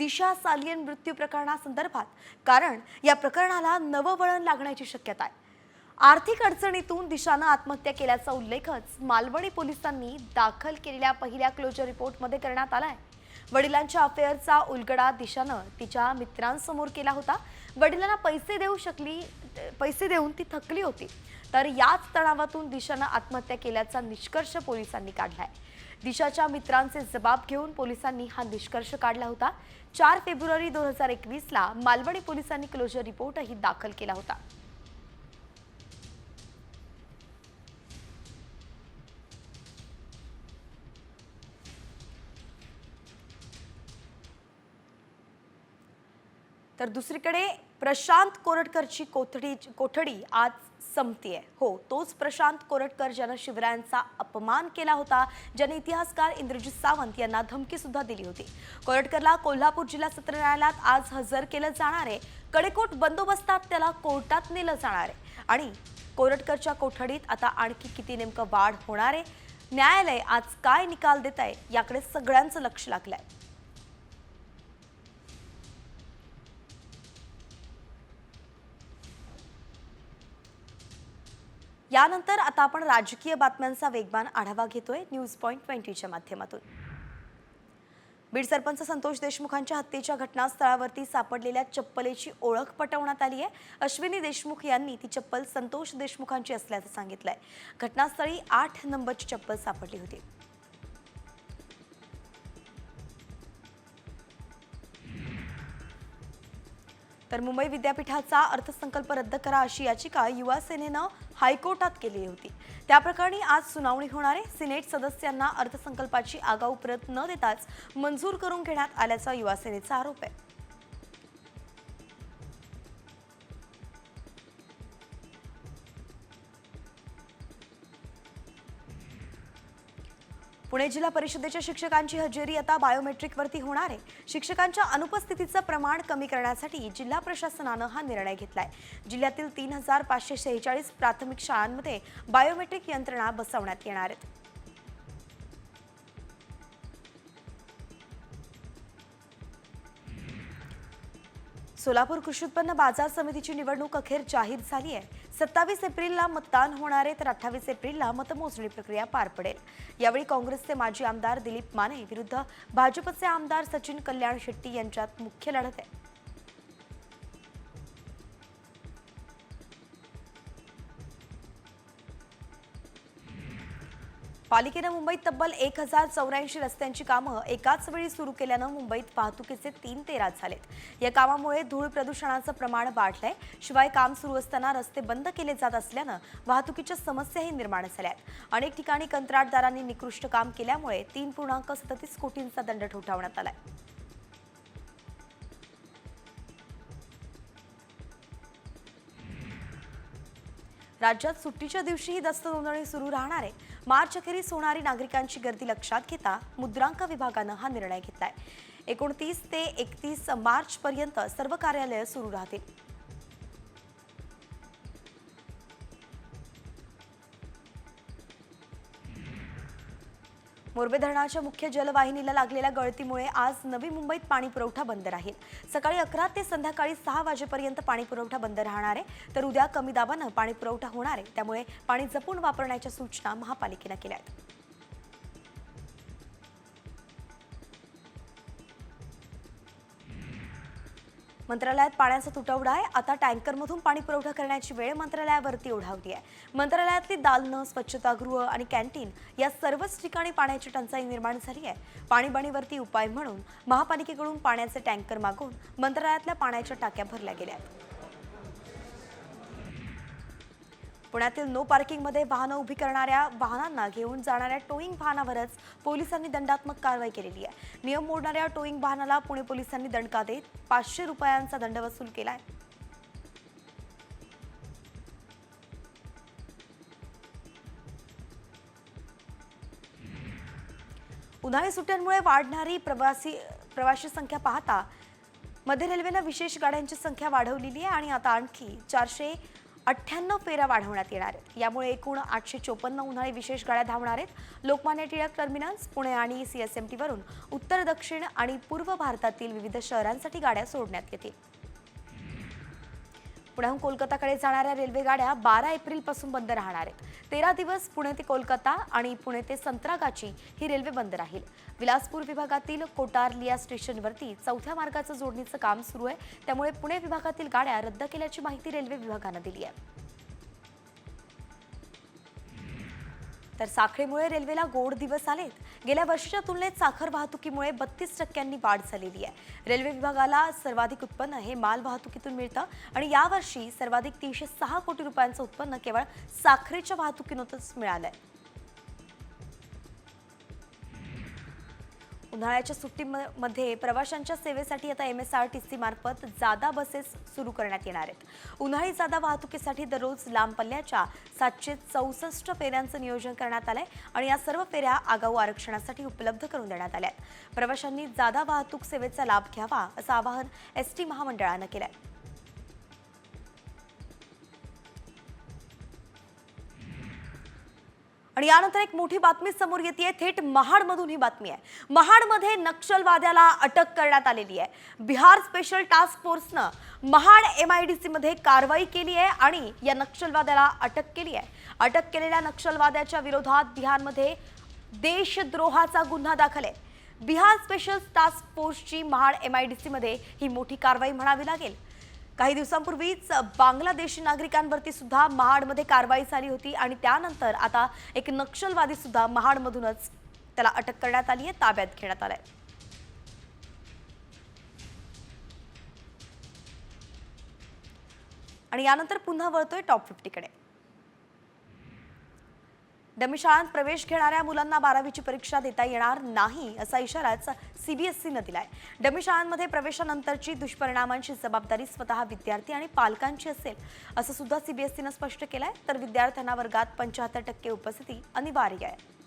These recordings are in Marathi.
दिशा सालियन मृत्यू प्रकरणासंदर्भात कारण या प्रकरणाला नवं वळण लागण्याची शक्यता आहे. आर्थिक अडचणीतून दिशानं आत्महत्या केल्याचा उल्लेखच मालवणी पोलिसांनी दाखल केलेल्या पहिल्या क्लोजर रिपोर्टमध्ये करण्यात आलाय. वडिलांच्या अफेअरचा उलगडा दिशानं तिच्या मित्रांसमोर केला होता. वडिलांना पैसे देऊ शकली पैसे देऊन ती थकली होती. तर याच तणावातून दिशानं आत्महत्या केल्याचा निष्कर्ष पोलिसांनी काढलाय. दिशाच्या मित्रांचे जबाब घेऊन पोलिसांनी हा निष्कर्ष काढला होता. चार फेब्रुवारी दोन हजार एकवीसला मालवणी पोलिसांनी क्लोजर रिपोर्टही दाखल केला होता. तर दुसरीकडे प्रशांत कोरटकरची कोथडी कोठडी आज संपतीये. हो तोच प्रशांत कोरटकर ज्यानं शिवरायांचा अपमान केला होता ज्याने इतिहासकार इंद्रजित सावंत यांना धमकी सुद्धा दिली होती. कोरटकरला कोल्हापूर जिल्हा सत्र न्यायालयात आज हजर केलं जाणार आहे. कडेकोट बंदोबस्तात त्याला कोर्टात नेलं जाणार आहे. आणि कोरटकरच्या कोठडीत आता आणखी किती नेमकं वाढ होणार आहे? न्यायालय आज काय निकाल देत आहे याकडे सगळ्यांचं लक्ष लागलं आहे यानंतर आता आपण राजकीय बातम्यांचा वेगवान आढावा घेतोय न्यूज पॉईंट ट्वेंटीच्या माध्यमातून. बीड सरपंच संतोष देशमुखांच्या हत्येच्या घटनास्थळावरती सापडलेल्या चप्पलेची ओळख पटवण्यात आली आहे अश्विनी देशमुख यांनी ती चप्पल संतोष देशमुखांची असल्याचं सांगितलंय. घटनास्थळी आठ नंबरची चप्पल सापडली होती. तर मुंबई विद्यापीठाचा अर्थसंकल्प रद्द करा अशी याचिका युवा सेनेनं हायकोर्टात केली होती. त्या प्रकरणी आज सुनावणी होणारे सिनेट सदस्यांना अर्थसंकल्पाची आगाऊ प्रत न देताच मंजूर करून घेण्यात आल्याचा युवा सेनेचा आरोप आहे. पुणे जिल्हा परिषदेच्या शिक्षकांची हजेरी आता बायोमेट्रिकवरती होणार आहे. शिक्षकांच्या अनुपस्थितीचं प्रमाण कमी करण्यासाठी जिल्हा प्रशासनानं हा निर्णय घेतलाय. जिल्ह्यातील तीन हजार पाचशे शेहेचाळीस प्राथमिक शाळांमध्ये बायोमेट्रिक यंत्रणा बसवण्यात येणार आहेत. सोलापूर कृषी उत्पन्न बाजार समितीची निवडणूक अखेर जाहीर झाली आहे. सत्तावीस एप्रिलला मतदान होणार आहे तर अठ्ठावीस एप्रिलला मतमोजणी प्रक्रिया पार पडेल. यावेळी काँग्रेसचे माजी आमदार दिलीप माने विरुद्ध भाजपचे आमदार सचिन कल्याण शेट्टी यांच्यात मुख्य लढत आहे. पालिकेनं मुंबईत तब्बल एक हजार चौऱ्याऐंशी रस्त्यांची कामं एकाच वेळी सुरू केल्यानं मुंबईत वाहतुकीचे तीन तेरा झालेत. या कामामुळे धूळ प्रदूषणाचं प्रमाण वाढलंय. शिवाय काम सुरू असताना रस्ते बंद केले जात असल्यानं वाहतुकीच्या समस्याही निर्माण झाल्या आहेत अनेक ठिकाणी कंत्राटदारांनी निकृष्ट काम केल्यामुळे तीन पूर्णांक सदतीस कोटींचा दंड ठोठावण्यात आलाय. राज्यात सुट्टीच्या दिवशीही दस्त नोंदणी सुरू राहणार आहे. मार्च अखेरीस होणारी नागरिकांची गर्दी लक्षात घेता मुद्रांक विभागानं हा निर्णय घेतलाय. एकोणतीस ते एकतीस मार्च पर्यंत सर्व कार्यालयं सुरू राहतील. मोरबे धरणाच्या मुख्य जलवाहिनीला लागलेल्या गळतीमुळे आज नवी मुंबईत पाणी पुरवठा बंद राहील. सकाळी अकरा ते संध्याकाळी सहा वाजेपर्यंत पाणी पुरवठा बंद राहणार आहे तर उद्या कमी दाबानं पाणी पुरवठा होणार आहे. त्यामुळे पाणी जपून वापरण्याच्या सूचना महापालिकेनं केल्या आहेत. मंत्रालयात पाण्याचा तुटवडा आहे. आता टँकरमधून पाणी पुरवठा करण्याची वेळ मंत्रालयावरती ओढावली आहे. मंत्रालयातली दालनं स्वच्छतागृह आणि कॅन्टीन या सर्वच ठिकाणी पाण्याची टंचाई निर्माण झाली आहे. पाणीबाणीवरती उपाय म्हणून महापालिकेकडून पाण्याचे टँकर मागून मंत्रालयातल्या पाण्याच्या टाक्या भरल्या गेल्या आहेत. पुण्यातील नो पार्किंगमध्ये वाहनं उभी करणाऱ्या वाहनांना घेऊन जाणाऱ्या टोईंग वाहनावरच पोलिसांनी दंडात्मक कारवाई केलेली आहे. नियम मोडणाऱ्या टोईंग वाहनाला पुणे पोलिसांनी दणका देत पाचशे रुपयांचा दंड वसूल केला आहे उन्हाळी सुट्ट्यांमुळे वाढणारी प्रवासी प्रवासी संख्या पाहता मध्य रेल्वेनं विशेष गाड्यांची संख्या वाढवलेली आहे आणि आता आणखी चारशे अठ्ठ्याण्णव फेऱ्या वाढवण्यात येणार आहेत. यामुळे एकूण आठशे चोपन्न उन्हाळी विशेष गाड्या धावणार आहेत. लोकमान्य टिळक टर्मिनस पुणे आणि सी एस एम टीवरून उत्तर दक्षिण आणि पूर्व भारतातील विविध शहरांसाठी गाड्या सोडण्यात येतील. पुण्याहून कोलकाताकडे जाणाऱ्या रेल्वे गाड्या बारा एप्रिलपासून बंद राहणार आहेत. तेरा दिवस पुणे ते कोलकाता आणि पुणे ते संत्रागाची ही रेल्वे बंद राहील. विलासपूर विभागातील कोटारलिया स्टेशनवरती चौथ्या मार्गाचं जोडणीचं काम सुरू आहे. त्यामुळे पुणे विभागातील गाड्या रद्द केल्याची माहिती रेल्वे विभागानं दिली आहे. तर साखरेमुळे रेल्वेला गोड दिवस आलेत. गेल्या वर्षीच्या तुलनेत साखर वाहतुकीमुळे बत्तीस टक्क्यांनी वाढ झालेली आहे. रेल्वे विभागाला सर्वाधिक उत्पन्न हे माल वाहतुकीतून मिळतं आणि यावर्षी सर्वाधिक तीनशे सहा कोटी रुपयांचं उत्पन्न केवळ साखरेच्या वाहतुकीतूनच आहे उन्हाळ्याच्या सुट्टीमध्ये प्रवाशांच्या सेवेसाठी आता M S R T C मार्फत जादा बसेस सुरू करण्यात येणार आहेत. उन्हाळी जादा वाहतुकीसाठी दररोज लांब पल्ल्याच्या सातशे चौसष्ट फेऱ्यांचं नियोजन करण्यात आलंय आणि या सर्व फेऱ्या आगाऊ आरक्षणासाठी उपलब्ध करून देण्यात आल्या आहेत प्रवाशांनी जादा वाहतूक सेवेचा लाभ घ्यावा असं आवाहन एस टी महामंडळानं केलं आहे आणि यानंतर एक मोठी बातमी समोर येते थेट महाडमधून ही बातमी आहे. महाडमध्ये नक्षलवाद्याला अटक करण्यात आलेली आहे. बिहार स्पेशल टास्क फोर्सनं महाड एम आय डी सीमध्ये कारवाई केली आहे आणि या नक्षलवाद्याला अटक केली आहे. अटक केलेल्या नक्षलवाद्याच्या विरोधात बिहारमध्ये देशद्रोहाचा गुन्हा दाखल आहे. बिहार स्पेशल टास्क फोर्सची महाड एम आय डी सीमध्ये ही मोठी कारवाई म्हणावी लागेल. काही दिवसांपूर्वीच बांगलादेशी नागरिकांवरती सुद्धा महाडमध्ये कारवाई झाली होती आणि त्यानंतर आता एक नक्षलवादी सुद्धा महाडमधूनच त्याला अटक करण्यात आली आहे ताब्यात घेण्यात आलाय. आणि यानंतर पुन्हा वळतोय टॉप फिफ्टीकडे. डमी शाळांत प्रवेश घेणाऱ्या मुलांना बारावीची परीक्षा देता येणार नाही असा इशाराच सीबीएसईनं दिलाय. डमी शाळांमध्ये प्रवेशानंतरची दुष्परिणामांची जबाबदारी स्वतः विद्यार्थी आणि पालकांची असेल असं सुद्धा सीबीएसईनं स्पष्ट केलंय. तर विद्यार्थ्यांना वर्गात पंच्याहत्तर टक्के उपस्थिती अनिवार्य आहे.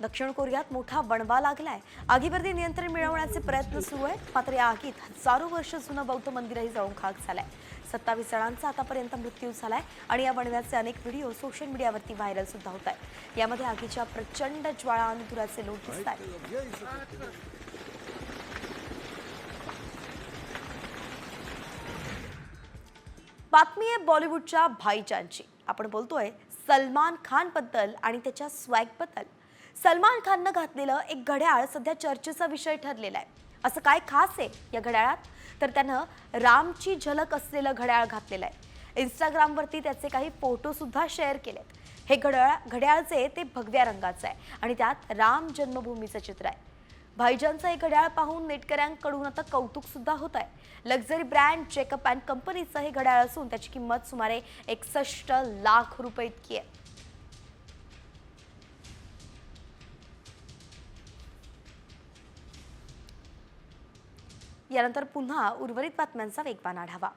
दक्षिण कोरियात मोठा वणवा लागलाय. आगीवरती नियंत्रण मिळवण्याचे प्रयत्न सुरू आहेत. मात्र या आगीत हजारो वर्ष जुनं बौद्ध मंदिरही जाऊन खाक झालाय. सत्तावीस जणांचा आतापर्यंत मृत्यू झालाय आणि या वणव्याचे अनेक व्हिडिओ सोशल मीडियावरती व्हायरल सुद्धा होत आहेत. यामध्ये आगीच्या प्रचंड ज्वाळा आणि धुराचे लोट दिसत आहेत. बातमी आहे बॉलिवूडच्या भाईजानची. आपण बोलतोय सलमान खानबद्दल आणि त्याच्या स्वॅगबद्दल. सलमान खाननं घातलेलं एक घड्याळ सध्या चर्चेचा विषय ठरलेला आहे. असं काय खास आहे या घड्याळात? तर त्यानं रामची झलक असलेलं घड्याळ घातलेलं आहे. इंस्टाग्रामवरती त्याचे काही फोटोसुद्धा शेअर केलेत. हे घड्याळ घड्याळचे ते भगव्या रंगाचं आहे आणि त्यात राम जन्मभूमीचं चित्र आहे. भाईजानचं हे घड्याळ पाहून नेटकऱ्यांकडून आता कौतुकसुद्धा होत आहे. लक्झरी ब्रँड चेकअप अँड कंपनीचं हे घड्याळ असून त्याची किंमत सुमारे एकसष्ट लाख रुपये इतकी आहे. यानंतर पुन्हा उर्वरित बातम्यांचा वेगवान आढावा.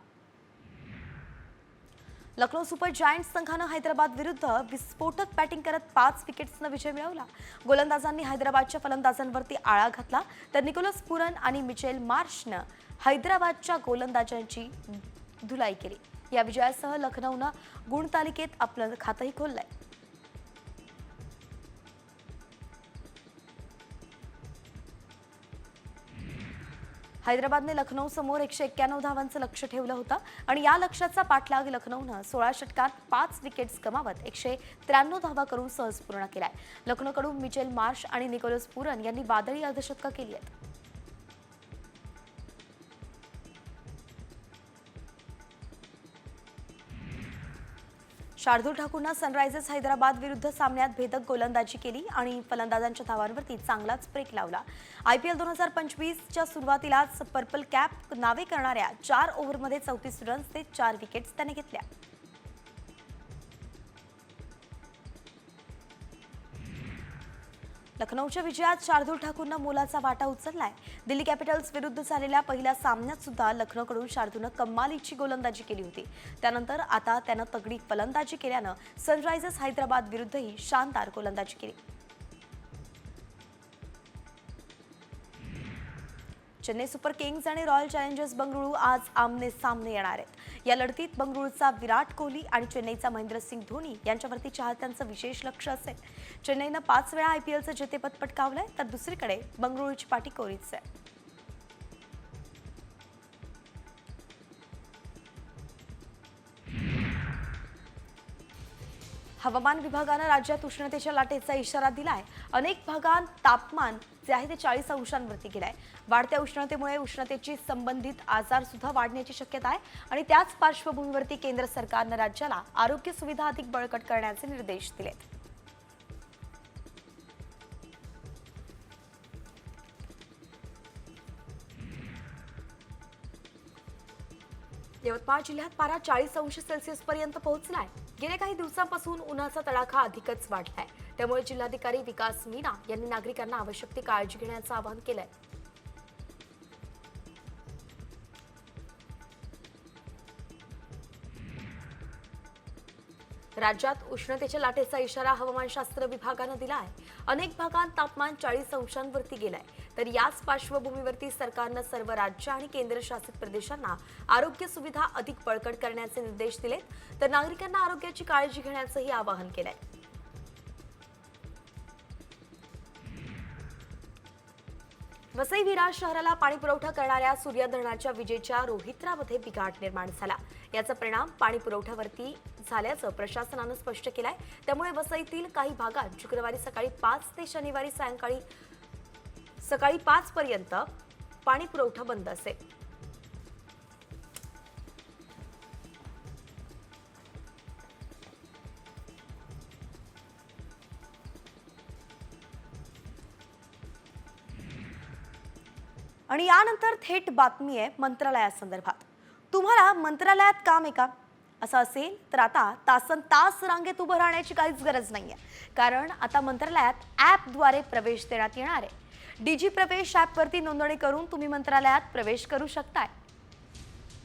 लखनौ सुपर जायंट्स संघानं हैदराबाद विरुद्ध विस्फोटक बॅटिंग करत पाच विकेट्सनं विजय मिळवला. गोलंदाजांनी हैदराबादच्या फलंदाजांवरती आळा घातला तर निकोलस पुरन आणि मिचेल मार्शनं हैदराबादच्या गोलंदाजांची धुलाई केली. या विजयासह लखनौनं गुणतालिकेत आपलं खातंही खोललंय. हैदराबादने लखनौ समोर एकशे एक्क्याण्णव धावांचं लक्ष ठेवलं होतं. आणि या लक्ष्याचा पाठलाग लखनौनं सोळा षटकात पाच विकेट्स गमावत एकशे त्र्याण्णव धावा करून सहज पूर्ण केलाय. लखनौकडून मिचेल मार्श आणि निकोलस पुरन यांनी वादळी अर्धशतकं केली आहेत. शार्दूल ठाकूरनं सनरायझर्स हैदराबाद विरुद्ध सामन्यात भेदक गोलंदाजी केली आणि फलंदाजांच्या धावांवरती चांगलाच ब्रेक लावला. आय पी एल दोन हजार पंचवीसच्या सुरुवातीलाच पर्पल कॅप नावे करणाऱ्या चार ओव्हरमध्ये चौतीस रन्स ते चार विकेट्स त्याने घेतल्या. लखनौच्या विजयात शार्दूल ठाकूरनं मोलाचा वाटा उचललाय. दिल्ली कॅपिटल्स विरुद्ध झालेल्या पहिल्या सामन्यात सुद्धा लखनौकडून शार्दूलनं कमालीची गोलंदाजी केली होती. त्यानंतर आता त्यानं तगडी फलंदाजी केल्यानं सनरायझर्स हैदराबाद विरुद्धही शानदार गोलंदाजी केली. चेन्नई सुपर किंग्ज आणि रॉयल चॅलेंजर्स बंगळुरू आज आमने सामने येणार आहेत. या लढतीत बंगळुरूचा विराट कोहली आणि चेन्नईचा महेंद्रसिंग धोनी यांच्यावरती चाहत्यांचं विशेष लक्ष असेल. चेन्नईनं पाच वेळा आय पी एलचं जेतेपद पटकावलंय तर दुसरीकडे बंगळुरूची पाठी कोरीच आहे. हवामान विभागानं राज्यात उष्णतेच्या लाटेचा इशारा दिलाय. अनेक भागात तापमान जे आहे ते चाळीस अंशांवरती गेलंय. वाढत्या उष्णतेमुळे उष्णतेची संबंधित आजार सुद्धा वाढण्याची शक्यता आहे आणि त्याच पार्श्वभूमीवरती केंद्र सरकारनं राज्याला आरोग्य सुविधा अधिक बळकट करण्याचे निर्देश दिलेत. यवतमाळ जिल्ह्यात पारा चाळीस अंश सेल्सिअस पर्यंत पोहोचलाय. गेल्या काही दिवसांपासून उन्हाचा तडाखा अधिकच वाढलाय. त्यामुळे जिल्हाधिकारी विकास मीना यांनी नागरिकांना आवश्यक ती काळजी घेण्याचं आवाहन केलंय. राज्यात उष्णतेच्या लाटेचा इशारा हवामानशास्त्र विभागानं दिला आहे अनेक भागात तापमान चाळीस अंशांवरती गेलंय. तर याच पार्श्वभूमीवरती सरकारनं सर्व राज्य आणि केंद्रशासित प्रदेशांना आरोग्य सुविधा अधिक बळकट करण्याचे निर्देश दिलेत. तर नागरिकांना आरोग्याची काळजी घेण्याचंही आवाहन केलंय. वसई विरार शहराला पाणी पुरवठा करणाऱ्या सूर्या धरणाच्या विजेच्या रोहित्रामध्ये बिघाड निर्माण झाला. याचा परिणाम पाणी पुरवठ्यावरती झाल्याचं प्रशासनानं स्पष्ट केलंय. त्यामुळे वसईतील काही भागात शुक्रवारी सकाळी पाच ते शनिवारी सायंकाळी सकाळी पाच पर्यंत पाणी पुरवठा बंद असेल. आणि यानंतर थेट बातमी आहे मंत्रालयासंदर्भात तुम्हाला मंत्रालयात काम आहे का? असं असेल तर आता तासन तास रांगेत उभं राहण्याची काहीच गरज नाहीये. कारण आता मंत्रालयात ॲपद्वारे प्रवेश देण्यात येणार आहे. डीजी प्रवेश ॲपवरती नोंदणी करून तुम्ही मंत्रालयात प्रवेश करू शकताय.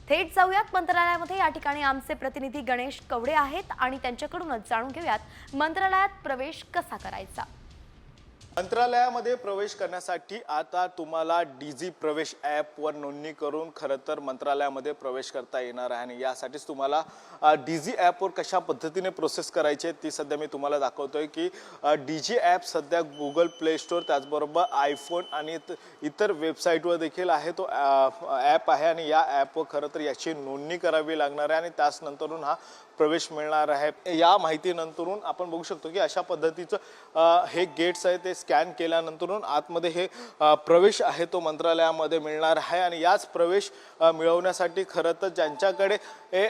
थेट जाऊयात. मंत्रालयामध्ये या ठिकाणी आमचे प्रतिनिधी गणेश कवडे आहेत आणि त्यांच्याकडूनच जाणून घेऊयात मंत्रालयात प्रवेश कसा करायचा. मंत्रालयामध्ये प्रवेश करण्यासाठी आता तुम्हाला डीजी प्रवेश ॲपवर नोंदणी करून खरं तर मंत्रालयामध्ये प्रवेश करता येणार आहे. आणि यासाठीच तुम्हाला डीजी ॲपवर कशा पद्धतीने प्रोसेस करायची आहे ती सध्या मी तुम्हाला दाखवतोय की डीजी ॲप सध्या गुगल प्ले स्टोअर त्याचबरोबर आयफोन आणि इतर वेबसाईटवर देखील आहे. तो ॲप आहे आणि या ॲपवर खरं तर याची नोंदणी करावी लागणार आहे. आणि त्याच नंतरून हा प्रवेश मिळणार आहे. या माहितीनंतरून आपण बघू शकतो की अशा पद्धतीचं हे गेट्स आहे ते स्कॅन केल्यानंतरून आतमध्ये हे प्रवेश आहे तो मंत्रालयामध्ये मिळणार आहे आणि याच प्रवेश मिळवण्यासाठी खरं तर ज्यांच्याकडे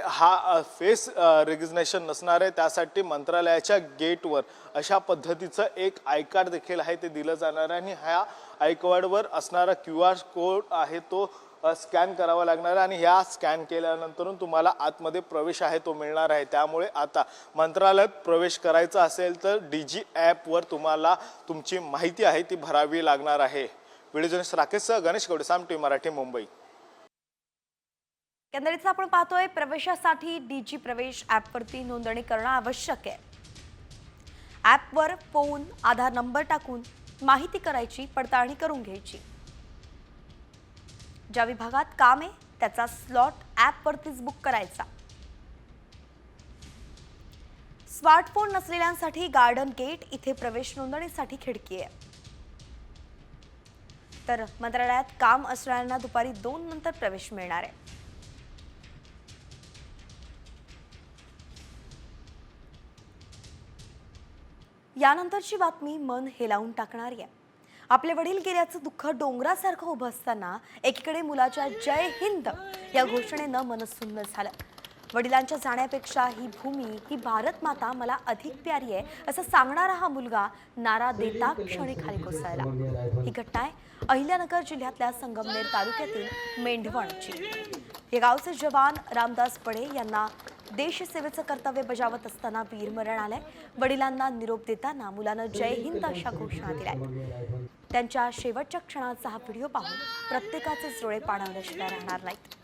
हा फेस रेग्युनेशन नसणार आहे त्यासाठी मंत्रालयाच्या गेटवर अशा पद्धतीचं एक आय कार्ड देखील आहे ते दिलं जाणार आहे आणि ह्या आय कार्डवर असणारा क्यू आर कोड आहे तो स्कॅन करावा लागणार आहे आणि ह्या स्कॅन केल्यानंतर तुम्हाला आतमध्ये प्रवेश आहे तो मिळणार आहे. त्यामुळे आता मंत्रालयात प्रवेश करायचा असेल तर डी जी ॲपवर तुम्हाला तुमची माहिती आहे ती भरावी लागणार आहे. व्हिडिओ जर्नलिस्ट राकेशसह गणेश गौडे साम टी मराठी मुंबई. एकंदरीत आपण पाहतोय प्रवेशासाठी डीजी प्रवेश ॲपवरती नोंदणी करणं आवश्यक आहे. ॲपवर फोन आधार नंबर टाकून माहिती करायची पडताळणी करून घ्यायची. ज्या विभागात काम आहे त्याचा स्लॉट ॲपवरतीच बुक करायचा. स्मार्टफोन नसलेल्यांसाठी गार्डन गेट इथे प्रवेश नोंदणीसाठी खिडकी आहे. तर मंत्रालयात काम असणाऱ्यांना दुपारी दोन नंतर प्रवेश मिळणार आहे. यानंतरची बातमी मन हेलावून टाकणारी आहे. आपले वडील गेल्याचं दुःख डोंगरासारखं उभं असताना एकीकडे मुलाच्या जय हिंद या घोषणेनं मनसुन्न झालं. वडिलांच्या जाण्यापेक्षा ही भूमी ही भारत माता मला अधिक प्यारी आहे असं सांगणारा हा मुलगा नारा देता क्षणी खाली कोसळला. ही घटना आहे अहिल्यानगर जिल्ह्यातल्या संगमनेर तालुक्यातील मेंढवणची. हे गावचे जवान रामदास पडे यांना देशसेवेचं कर्तव्य बजावत असताना वीरमरण आलंय. वडिलांना निरोप देताना मुलानं जय हिंद अशा घोषणा दिल्या त्यांच्या शेवटच्या क्षणाचा हा व्हिडिओ पाहून प्रत्येकाचे डोळे पाणावल्याशिवाय राहणार नाहीत.